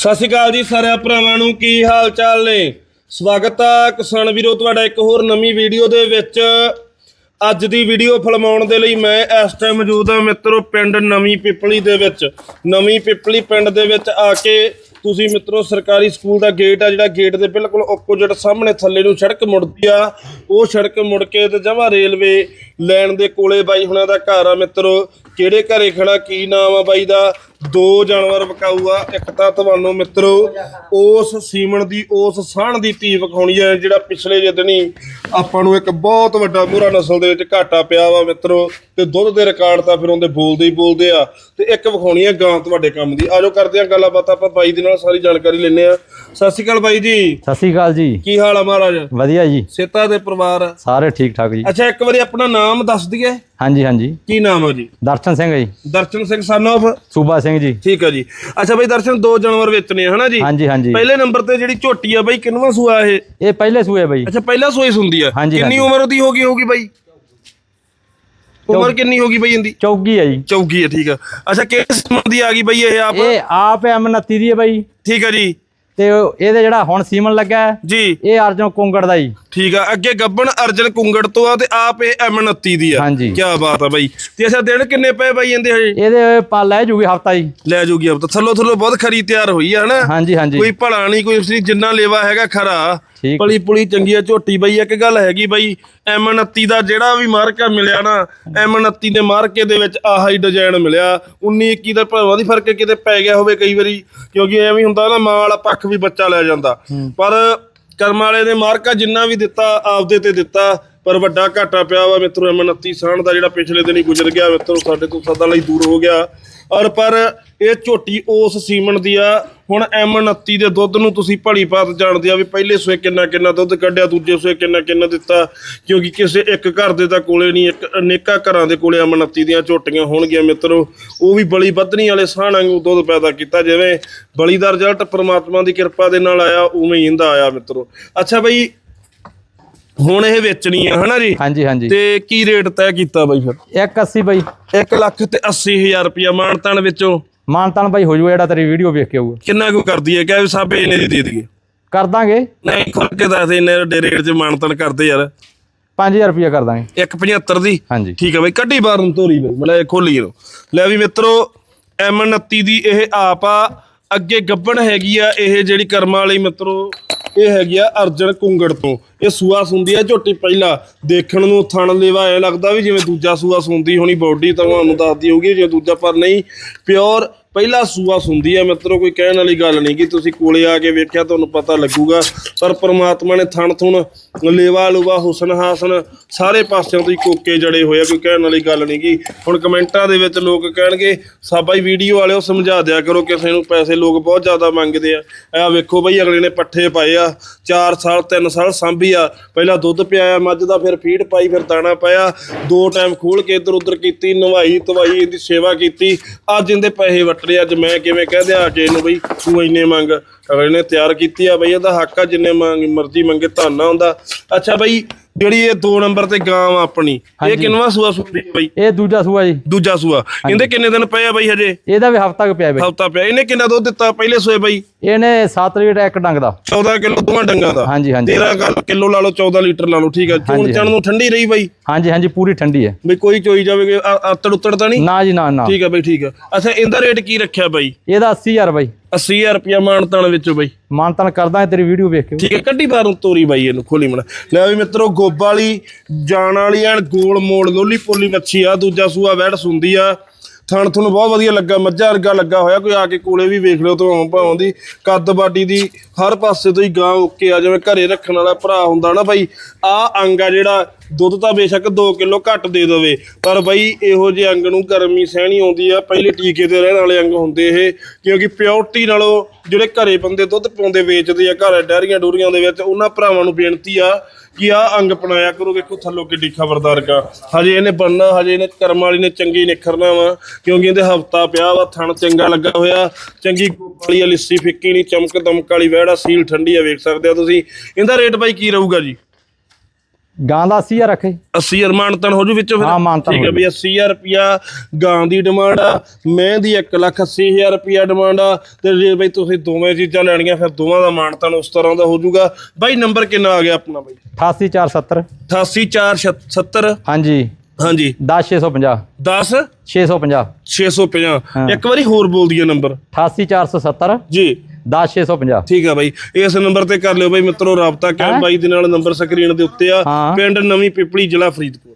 ਸਤਿ ਸ਼੍ਰੀ ਅਕਾਲ ਜੀ ਸਾਰਿਆਂ ਭਰਾਵਾਂ ਨੂੰ, ਕੀ ਹਾਲ ਚਾਲ ਨੇ? ਸਵਾਗਤ ਆ ਕਿਸਾਨ ਵੀਰੋ, ਤੁਹਾਡਾ ਇੱਕ ਹੋਰ ਨਵੀਂ ਵੀਡੀਓ ਦੇ ਵਿੱਚ। ਅੱਜ ਦੀ ਵੀਡੀਓ ਫਿਲਮਾਉਣ ਦੇ ਲਈ ਮੈਂ ਇਸ ਟਾਈਮ ਮੌਜੂਦ ਹਾਂ ਮਿੱਤਰੋ ਪਿੰਡ ਨਵੀਂ ਪਿਪਲੀ ਦੇ ਵਿੱਚ। ਨਵੀਂ ਪਿਪਲੀ ਪਿੰਡ ਦੇ ਵਿੱਚ ਆ ਕੇ ਤੁਸੀਂ ਮਿੱਤਰੋ ਸਰਕਾਰੀ ਸਕੂਲ ਦਾ ਗੇਟ ਆ, ਜਿਹੜਾ ਗੇਟ ਦੇ ਬਿਲਕੁਲ ਆਪੋਜ਼ਿਟ ਸਾਹਮਣੇ ਥੱਲੇ ਨੂੰ ਸੜਕ ਮੁੜਦੀ ਆ। ਉਹ ਸੜਕ ਮੁੜ ਕੇ ਤੇ ਜਮਾ ਰੇਲਵੇ ਲੈਣ ਦੇ ਕੋਲੇ ਬਾਈ ਹੁਣਾਂ ਦਾ ਘਰ ਆ ਮਿੱਤਰੋ। ਕਿਹੜੇ ਘਰੇ ਖੜਾ ਕੀ ਨਾਮ ਆ ਬਾਈ ਦਾ? ਦੋ ਜਾਨਵਰ ਵਿਕਾਊ ਆ ਇੱਕ ਤਾਂ ਤੁਹਾਨੂੰ ਮਿੱਤਰੋ ਉਸ ਸੀਮਨ ਦੀ ਉਸ ਸਾਹਣ ਦੀ ਧੀ ਵਿਖਾਉਣੀ ਹੈ ਜਿਹੜਾ ਪਿਛਲੇ ਜਿਹੇ ਦਿਨੀ ਆਪਾਂ ਨੂੰ ਇੱਕ ਬਹੁਤ ਵੱਡਾ ਮੂਰਾ ਨਸਲ ਦੇ ਵਿੱਚ ਘਾਟਾ ਪਿਆ ਵਾ ਮਿੱਤਰੋ ਤੇ ਦੁੱਧ ਦੇ ਰਿਕਾਰਡ ਤਾਂ ਫਿਰ ਉਹਦੇ ਬੋਲਦੇ ਹੀ ਬੋਲਦੇ ਆ। ਤੇ ਇੱਕ ਵਿਖਾਉਣੀ ਹੈ ਗਾਂ ਤੁਹਾਡੇ ਕੰਮ ਦੀ। ਆਜੋ ਕਰਦੇ ਆ ਗੱਲਾਂ ਬਾਤਾਂ ਆਪਾਂ ਬਾਈ ਦੇ ਨਾਲ ਸਾਰੀ ਜਾਣਕਾਰੀ ਲੈਣੇ ਆ ਸਤਿ ਸ਼੍ਰੀ ਅਕਾਲ ਬਾਈ ਜੀ। ਸਤਿ ਸ਼੍ਰੀ ਅਕਾਲ ਜੀ। ਕੀ ਹਾਲ ਆ ਮਹਾਰਾਜ? ਵਧੀਆ ਜੀ। ਸੇਤਾ ਦੇ ਪਰਿਵਾਰ? ਸਾਰੇ ਠੀਕ ਠਾਕ ਜੀ। ਅੱਛਾ ਇੱਕ ਵਾਰੀ ਆਪਣਾ ਨਾਮ ਦੱਸ ਦਈਏ। ਹਾਂਜੀ ਹਾਂਜੀ। ਕੀ ਨਾਮ ਆ ਜੀ? ਦਰਸ਼ਨ ਸਿੰਘ ਜੀ। ਦਰਸ਼ਨ ਸਿੰਘ ਸਨ of? ਸੂਬਾ ਸਿੰਘ ਜੀ। ਠੀਕ ਆ ਜੀ। ਅੱਛਾ ਬਈ ਦਰਸ਼ਨ ਦੋ ਜਾਨਵਰ ਵੇਚਣੇ ਆ ਹਨਾ ਜੀ? ਹਾਂਜੀ ਹਾਂਜੀ। ਪਹਿਲੇ ਨੰਬਰ ਤੇ ਜਿਹੜੀ ਝੋਟੀ ਆ ਬਈ ਕਿੰਨਵਾਂ ਸੂਆ ਇਹ? ਇਹ ਪਹਿਲੇ ਸੂਏ ਬਈ। ਅੱਛਾ ਪਹਿਲਾ ਸੂਈ ਹੁੰਦੀ ਆ। ਹਾਂਜੀ, ਕਿੰਨੀ ਹਾਂਜੀ। ਉਮਰ ਉਹਦੀ ਹੋਗੀ ਹੋਗੀ ਬਈ? ਉਮਰ ਕਿੰਨੀ ਹੋਗੀ ਬਈ ਇਹਦੀ? ਚੌਗੀ ਹੈ ਜੀ। ਚੌਗੀ ਆ ਠੀਕ ਆ। ਅੱਛਾ ਕਿਸ ਦੀ ਆ ਗਈ ਬਈ ਇਹ ਆਪ? ਇਹ ਆਪ ਐਮ 29 ਦੀ ਹੈ ਬਈ। ਠੀਕ ਆ ਜੀ। ਤੇ ਇਹਦੇ ਜਿਹੜਾ ਹੁਣ ਸੀਮਨ ਲੱਗਾ ਜੀ। ਇਹ ਅਰਜਨ ਕੁੰਗੜ ਦਾ ਜੀ। ਠੀਕ ਆ ਅੱਗੇ ਗੱਬਣ ਅਰਜਨ ਕੁੰਗੜ ਤੋਂ ਆ ਤੇ ਆਪ ਇਹ M29 ਦੀ ਆ। ਹਾਂਜੀ। ਕੀ ਬਾਤ ਆ ਬਈ। ਤੇ ਅੱਛਾ ਦਿਨ ਕਿੰਨੇ ਪਏ ਬਈ ਇਹਦੇ ਹਜੇ? ਇਹਦੇ ਪਾ ਲੈ ਜੂਗੀ ਹਫਤਾ ਜੀ। ਲੈ ਜੂਗੀ ਆਪ ਤਾਂ ਥੱਲੋ ਥੱਲੋ ਬਹੁਤ ਖਰੀ ਤਿਆਰ ਹੋਈ ਆ ਹਨਾ? ਹਾਂਜੀ ਹਾਂਜੀ। ਕੋਈ ਭਲਾ ਨਹੀਂ ਕੋਈ ਉਸਦੀ ਜਿੰਨਾ ਲੇਵਾ ਹੈਗਾ ਖਰਾ। ਪਲੀ ਪੁਲੀ ਚੰਗੀ ਆ ਝੋਟੀ ਬਈ ਇੱਕ ਗੱਲ ਹੈਗੀ ਬਈ M29 ਦਾ ਜਿਹੜਾ ਵੀ ਮਾਰਕਾ ਮਿਲਿਆ ਨਾ M29 ਦੇ ਮਾਰਕੇ ਦੇ ਵਿੱਚ ਆਹ ਹੀ ਡਿਜ਼ਾਈਨ ਮਿਲਿਆ। 19 21 ਦਾ ਭਾਵਾਂ ਦੀ ਫ਼ਰਕ ਕਿਤੇ ਪੈ ਗਿਆ ਹੋਵੇ ਕਈ ਵਾਰੀ ਕਿਉਂਕਿ ਐਵੇਂ ਹੁੰਦਾ ਨਾ ਮਾਂ ਵਾਲਾ ਪੱਖ ਵੀ ਬੱਚਾ ਲੈ ਜਾਂਦਾ। ਪਰ ਕਰਮ ਵਾਲੇ ਨੇ ਮਾਰਕਾ ਜਿੰਨਾ ਵੀ ਦਿੱਤਾ, ਆਪਦੇ ਤੇ ਦਿੱਤਾ, ਪਰ ਵੱਡਾ ਘਾਟਾ ਪਿਆ ਵਾ ਮਿੱਤਰੋ M29 ਸਾਣ ਦਾ ਜਿਹੜਾ ਪਿਛਲੇ ਦਿਨ ਹੀ ਗੁਜ਼ਰ ਗਿਆ ਮਿੱਤਰੋ, ਸਾਡੇ ਤੋਂ ਸਦਾ ਲਈ ਦੂਰ ਹੋ ਗਿਆ। ਔਰ ਪਰ ਇਹ ਝੋਟੀ ਉਸ ਸੀਮਨ ਦੀ ਆ। ਹੁਣ M29 ਦੇ ਦੁੱਧ ਨੂੰ ਤੁਸੀਂ ਭਲੀ ਭਾਤ ਜਾਣਦੇ ਆ ਵੀ ਪਹਿਲੇ ਸੂਏ ਕਿੰਨਾ ਕਿੰਨਾ ਦੁੱਧ ਕੱਢਿਆ, ਦੂਜੇ ਸੂਏ ਕਿੰਨਾ ਕਿੰਨਾ ਦਿੱਤਾ। ਕਿਉਂਕਿ ਕਿਸੇ ਇੱਕ ਘਰ ਦੇ ਤਾਂ ਕੋਲੇ ਨਹੀਂ, ਇੱਕ ਅਨੇਕਾਂ ਘਰਾਂ ਦੇ ਕੋਲੇ M29 ਦੀਆਂ ਝੋਟੀਆਂ ਹੋਣਗੀਆਂ ਮਿੱਤਰੋ। ਉਹ ਵੀ ਬਲੀ ਬੱਧਨੀ ਵਾਲੇ ਸਾਹਾਂ ਨੂੰ ਦੁੱਧ ਪੈਦਾ ਕੀਤਾ ਜਿਵੇਂ ਬਲੀ ਦਾ ਰਿਜ਼ਲਟ ਪ੍ਰਮਾਤਮਾ ਦੀ ਕਿਰਪਾ ਦੇ ਨਾਲ ਆਇਆ, ਉਵੇਂ ਹੀ ਇਹਦਾ ਆਇਆ ਮਿੱਤਰੋ। ਅੱਛਾ ਬਈ ਹੁਣ ਇਹ ਵੇਚਣੀ ਆ ਹਨਾ ਜੀ? ਹਾਂਜੀ ਹਾਂਜੀ। ਤੇ ਕੀ ਰੇਟ ਤੈਅ ਕੀਤਾ ਬਈ ਫਿਰ? 180 ਬਈ। 1 ਲੱਖ ਤੇ 80000 ਰੁਪਇਆ ਮਾਨਤਾਨ ਵਿੱਚੋਂ। ਮਾਨਤਾਨ ਬਾਈ ਹੋ ਜੂ ਜਿਹੜਾ ਤੇਰੀ ਵੀਡੀਓ ਵੇਖ ਕੇ ਆਊਗਾ। ਕਿੰਨਾ ਕੁ ਕਰਦੀ ਹੈ? ਕਿ ਸਾਬੇ ਇਹਨੇ ਦੀ ਦੇ ਦਈਏ। ਕਰ ਦਾਂਗੇ। ਨਹੀਂ ਖੁੱਲ ਕੇ ਦੱਸ ਦੇ ਇੰਨੇ ਵੱਡੇ ਰੇਟ 'ਚ ਮਾਨਤਾਨ ਕਰਦੇ ਯਾਰ। 5000 ਰੁਪਇਆ ਕਰ ਦਾਂਗੇ। 175 ਦੀ? ਹਾਂਜੀ। ਠੀਕ ਹੈ ਬਈ ਕੱਢੀ ਬਾਹਰ ਨੂੰ ਤੋਰੀ ਬਈ ਮਲੇ ਖੋਲੀ ਇਹਨੂੰ। ਲੈ ਵੀ ਮਿੱਤਰੋ M29 ਦੀ ਇਹ ਆਪ ਆ। ਅੱਗੇ ਗੱਬਣ ਹੈਗੀ ਆ ਇਹ ਜਿਹੜੀ ਕਰਮਾਂ ਵਾਲੀ ਮਿੱਤਰੋ ਇਹ ਹੈਗੀ ਆ ਅਰਜਨ ਕੁੰਗੜ ਤੋਂ। ਇਹ ਸੂਆ ਸੁੰਦੀ ਆ ਝੋਟੀ ਪਹਿਲਾ। ਦੇਖਣ ਨੂੰ ਥਣ ਲੇਵਾ ਐ ਲੱਗਦਾ ਵੀ ਜਿਵੇਂ ਦੂਜਾ ਸੂਆ ਸੁੰਦੀ ਹੋਣੀ ਬੋਡੀ ਤੁਹਾਨੂੰ ਦੱਸਦੀ ਹੋਊਗੀ ਜਿਵੇਂ ਦੂਜਾ ਪਰ ਨਹੀਂ। ਪਿਓਰ ਪਹਿਲਾ ਸੂਆ ਸੁੰਦੀ ਆ, ਮਿੱਤਰੋ, ਕੋਈ ਕਹਿਣ ਵਾਲੀ ਗੱਲ ਨਹੀਂ ਕਿ ਤੁਸੀਂ ਕੋਲੇ ਆ ਕੇ ਵੇਖਿਆ, ਤੁਹਾਨੂੰ ਪਤਾ ਲੱਗੂਗਾ। ਪਰ ਪ੍ਰਮਾਤਮਾ ਨੇ ਥਣ ਥੁਣ, ਲੇਵਾ ਲੂਵਾ, ਹੁਸਨ ਹਾਸਨ, ਸਾਰੇ ਪਾਸਿਆਂ ਤੋਂ ਹੀ ਕੋਕੇ ਜੜੇ ਹੋਏ ਆ, ਕੋਈ ਕਹਿਣ ਵਾਲੀ ਗੱਲ ਨਹੀਂ ਕਿ ਹੁਣ ਕਮੈਂਟਾਂ ਦੇ ਵਿੱਚ ਲੋਕ ਕਹਿਣਗੇ, ਸਾਬਾ ਹੀ ਵੀਡੀਓ ਵਾਲਿਓ, ਸਮਝਾ ਦਿਆ ਕਰੋ ਕਿਸੇ ਨੂੰ ਪੈਸੇ ਲੋਕ ਬਹੁਤ ਜ਼ਿਆਦਾ ਮੰਗਦੇ ਆ। ਆ ਵੇਖੋ ਬਈ, ਅਗਲੇ ਨੇ ਪੱਠੇ ਪਾਏ ਆ 4 ਸਾਲ 3 ਸਾਲ ਸਾਂਭੀ ਆ। ਪਹਿਲਾਂ ਦੁੱਧ ਪਿਆਇਆ, ਮੱਝ ਦਾ ਫਿਰ ਫੀਡ ਪਾਈ, ਫਿਰ ਦਾਣਾ ਪਾਇਆ। ਦੋ ਟਾਈਮ ਖੋਲ ਕੇ ਇੱਧਰ ਉੱਧਰ ਕੀਤੀ ਨਵਾਈ ਤਵਾਈ ਇਹਦੀ ਸੇਵਾ ਕੀਤੀ। ਅੱਜ ਇਹਦੇ ਪੈਸੇ ਵਟਰੇ ਅੱਜ ਮੈਂ ਕਿਵੇਂ ਕਹਿ ਦਿਆਂ ਕਿ ਇਹਨੂੰ ਬਈ ਤੂੰ ਇੰਨੇ ਮੰਗ, ਅਗਲੇ ਨੇ ਤਿਆਰ ਕੀਤੀ ਆ ਬਈ, ਇਹਦਾ ਹੱਕ ਆ, ਜਿੰਨੇ ਮੰਗ, ਮਰਜ਼ੀ ਮੰਗੇ, ਧਾਨਾ ਹੁੰਦਾ। ਅੱਛਾ ਬਈ ਜਿਹੜੀ ਇਹ 2 ਨੰਬਰ ਤੇ ਗਾਂ ਵਾ ਆਪਣੀ ਇਹ ਕਿੰਨਵਾ ਸੂਆ ਸੁਣਦੀ ਬਈ? ਇਹ ਦੂਜਾ ਸੂਆ ਜੀ। ਦੂਜਾ ਸੂਆ। ਇਹਦੇ ਕਿੰਨੇ ਦਿਨ ਪਏ ਆ ਬਈ ਹਜੇ? ਇਹਦਾ ਵੀ ਹਫਤਾ ਕੁ ਪਿਆ ਬਈ। ਹਫਤਾ ਪਿਆ। ਇਹਨੇ ਕਿੰਨਾ ਦੁੱਧ ਦਿੱਤਾ ਪਹਿਲੇ ਸੂਏ ਬਈ? ਇਹਨੇ 7 ਲੀਟਰ ਇੱਕ ਡੰਗ ਦਾ। 14 ਕਿਲੋ ਦੋਵਾਂ ਡੰਗਾਂ ਦਾ। ਹਾਂਜੀ ਹਾਂਜੀ। 13 ਕਿਲੋ ਲਾ ਲਓ 14 ਲੀਟਰ ਲਾ ਲਓ ਠੀਕ ਆ। ਚੂਣ ਹਾਂਜੀ, ਚਣ ਨੂੰ ਠੰਡੀ ਰਹੀ ਬਈ? ਹਾਂਜੀ ਹਾਂਜੀ ਪੂਰੀ ਠੰਡੀ ਹੈ। ਬਈ ਕੋਈ ਚੋਈ ਜਾਵੇ ਆਤੜ ਉਤੜ ਤਾਂ ਨਹੀਂ? ਨਾ ਜੀ ਨਾ ਨਾ। ਠੀਕ ਆ ਬਈ ਠੀਕ ਆ। ਅੱਛਾ ਇਹਦਾ ਰੇਟ ਕੀ ਰੱਖਿਆ ਬਈ? ਇਹਦਾ 80000 ਬਾਈ। 80000 ਰੁਪਿਆ ਮਾਨਤਾਨ ਵਿੱਚੋਂ ਬਈ। ਮਾਨਤਨ ਕਰਦਾ ਤੇਰੀ ਵੀਡੀਓ ਵੇਖ ਕੇ। ਠੀਕ ਹੈ ਕੱਢੀ ਬਾਹਰੋਂ ਤੋਰੀ ਬਾਈ ਇਹਨੂੰ ਖੋਲੀ ਮਣਾ ਲੈ ਵੀ ਮਿੱਤਰੋ ਗੋਬ ਵਾਲੀ ਜਾਣ ਵਾਲੀ ਐਨ ਗੋਲ ਮੋੜ ਲੋਲੀ ਪੋਲੀ ਮੱਛੀ ਆ ਦੂਜਾ ਸੂਆ ਵੈੜ ਸੁੰਦੀ ਆ। ਥਣ ਤੁਹਾਨੂੰ ਬਹੁਤ ਵਧੀਆ ਲੱਗਾ ਮੱਝਾ ਵਰਗਾ ਲੱਗਾ ਹੋਇਆ ਕੋਈ ਆ ਕੇ ਕੋਲੇ ਵੀ ਵੇਖ ਲਿਓ ਤੋਂ ਭਾਉਂ ਦੀ। ਕੱਦ ਬਾਡੀ ਦੀ ਹਰ ਪਾਸੇ ਤੋਂ ਹੀ ਗਾਂ ਓਕੇ ਆ ਜਿਵੇਂ ਘਰੇ ਰੱਖਣ ਵਾਲਾ ਭਰਾ ਹੁੰਦਾ ਨਾ ਬਾਈ ਆ ਅੰਗ ਆ ਜਿਹੜਾ ਦੁੱਧ ਤਾਂ ਬੇਸ਼ੱਕ 2 ਕਿਲੋ ਘੱਟ ਦੇ ਦੇਵੇ ਪਰ ਬਈ ਇਹੋ ਜਿਹੇ ਅੰਗ ਨੂੰ ਗਰਮੀ ਸਹਿਣੀ ਆਉਂਦੀ ਆ ਪਹਿਲੇ ਟੀਕੇ ਤੇ ਰਹਿਣ ਵਾਲੇ ਅੰਗ ਹੁੰਦੇ ਇਹ ਕਿਉਂਕਿ ਪਿਓਰਟੀ ਨਾਲੋਂ ਜਿਹੜੇ ਘਰੇ ਬੰਦੇ ਦੁੱਧ ਪਾਉਂਦੇ ਵੇਚਦੇ ਆ ਘਰ ਡੈਰੀਆਂ ਡੂਰੀਆਂ ਦੇ ਵਿੱਚ ਉਹਨਾਂ ਭਰਾਵਾਂ ਨੂੰ ਬੇਨਤੀ ਆ ਕਿ ਆ ਅੰਗ ਅਪਣਾਇਆ ਕਰੋ ਵੇਖੋ ਥੱਲੋਂ ਕਿੱਡੀ ਖਬਰਦਾਰ ਕਾ ਹਜੇ ਇਹਨੇ ਬਣਨਾ ਹਜੇ ਇਹਨੇ ਕਰਮ ਵਾਲੀ ਨੇ ਚੰਗੀ ਨਿਖਰਨਾ ਵਾ ਕਿਉਂਕਿ ਇਹਦੇ ਹਫਤਾ ਪਿਆ ਵਾ ਥਣ ਚੰਗਾ ਲੱਗਾ ਹੋਇਆ ਚੰਗੀ ਗੋਪ ਵਾਲੀ ਆ, ਲਿੱਸੀ ਫਿੱਕੀ ਨਹੀਂ ਚਮਕ ਦਮਕ ਵਾਲੀ ਵਹਿੜਾ ਸੀਲ ਠੰਡੀ ਆ ਵੇਖ ਸਕਦੇ ਆ ਤੁਸੀਂ। ਇਹਦਾ ਰੇਟ ਬਾਈ ਕੀ ਰਹੂਗਾ ਜੀ? ਗਾਂ ਦਾ 80000 ਰੱਖੇ। 80000 ਮਾਨਤਨ ਹੋ ਜੂ ਵਿੱਚੋਂ ਫਿਰ? ਹਾਂ, ਮਾਨਤਾਨ ਠੀਕ ਹੈ ਹੋ ਬਈ 80000 ਰੁਪਿਆ ਗਾਂ ਦੀ ਡਿਮਾਂਡ ਆ ਮੈਂ ਦੀ 180000 ਰੁਪਿਆ ਡਿਮਾਂਡ ਆ ਤੇ ਜੇ ਬਈ ਤੁਸੀਂ ਦੋਵੇਂ ਚੀਜ਼ਾਂ ਲੈਣੀਆਂ ਫਿਰ ਦੋਵਾਂ ਦਾ ਮਾਨਤਨ ਉਸ ਤਰ੍ਹਾਂ ਦਾ ਹੋ ਜੂਗਾ। ਬਾਈ ਨੰਬਰ ਕਿੰਨਾ ਆ ਗਿਆ ਆਪਣਾ ਬਾਈ? 88470 88470 ਹਾਂਜੀ। ਹਾਂਜੀ। 10650 10 650 650 ਹਾਂ। ਇੱਕ ਵਾਰੀ ਹੋਰ ਬੋਲ ਦਈਏ ਨੰਬਰ। 88470 ਜੀ। 10650 ਠੀਕ ਆ ਬਾਈ। ਇਸ ਨੰਬਰ ਤੇ ਕਰ ਲਿਓ ਬਾਈ ਮਿੱਤਰੋ ਰਾਬਤਾ। ਕਰ ਬਾਈ ਦੇ ਨਾਲ ਨੰਬਰ ਸਕਰੀਨ ਦੇ ਉੱਤੇ ਆ। ਪਿੰਡ ਨਵੀਂ ਪਿਪਲੀ ਜ਼ਿਲ੍ਹਾ ਫਰੀਦਕੋਟ।